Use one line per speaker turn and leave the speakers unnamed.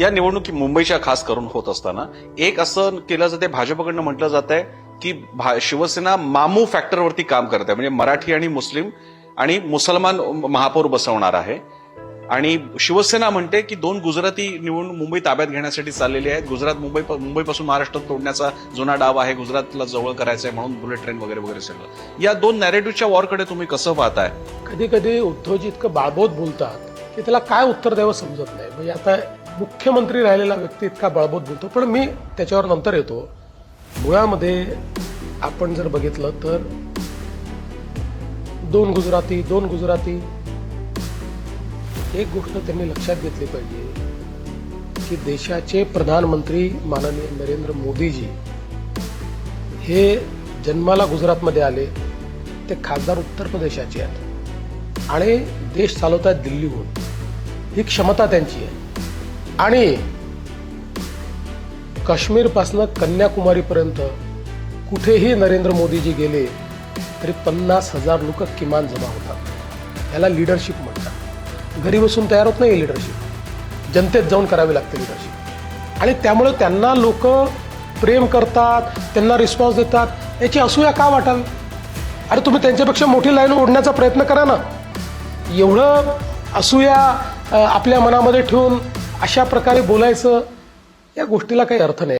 या निवडणुकी मुंबईच्या खास करून होत असताना एक असं केलं जाते भाजपकडनं म्हटलं जात आहे की भा- शिवसेना मामू फॅक्टरवरती काम करत आहे. म्हणजे मराठी आणि मुस्लिम आणि मुसलमान महापौर बसवणार आहे. आणि शिवसेना म्हणते की दोन गुजराती निवडून मुंबई ताब्यात घेण्यासाठी चाललेली आहेत गुजरात मुंबई मुंबईपासून महाराष्ट्रात तोडण्याचा जुना डाव आहे. गुजरातला जवळ करायचं आहे म्हणून बुलेट ट्रेन वगैरे वगैरे सगळं. या दोन नॅरेटिव्हच्या वॉरकडे तुम्ही कसं पाहताय?
कधी कधी उद्धवजी इतकं बाळबोत बोलतात की त्याला काय उत्तर द्यावं समजत नाही. म्हणजे आता मुख्यमंत्री राहिलेला व्यक्ती इतका बाळबोध बोलतो. पण मी त्याच्यावर नंतर येतो. मुळामध्ये आपण जर बघितलं तर दोन गुजराती दोन गुजराती एक गोष्ट त्यांनी लक्षात घेतली पाहिजे की देशाचे प्रधानमंत्री माननीय नरेंद्र मोदीजी हे जन्माला गुजरातमध्ये आले ते खासदार उत्तर प्रदेशाचे आहेत. आणि देश चालवत आहेत दिल्लीहून. ही क्षमता त्यांची आहे. आणि काश्मीरपासनं कन्याकुमारीपर्यंत कुठेही नरेंद्र मोदीजी गेले तरी पन्नास हजार लोक किमान जमा होतात. याला लिडरशिप म्हणतात. घरी बसून तयार होत नाही लिडरशिप जनतेत जाऊन करावी लागते लिडरशिप आणि त्यामुळे त्यांना लोक प्रेम करतात त्यांना रिस्पॉन्स देतात. याची असूया का वाटाल अरे तुम्ही त्यांच्यापेक्षा मोठी लाईन ओढण्याचा प्रयत्न करा ना. एवढं असूया आपल्या मनामध्ये ठेवून अशा प्रकारे बोलायचं या गोष्टीला काही अर्थ नाही.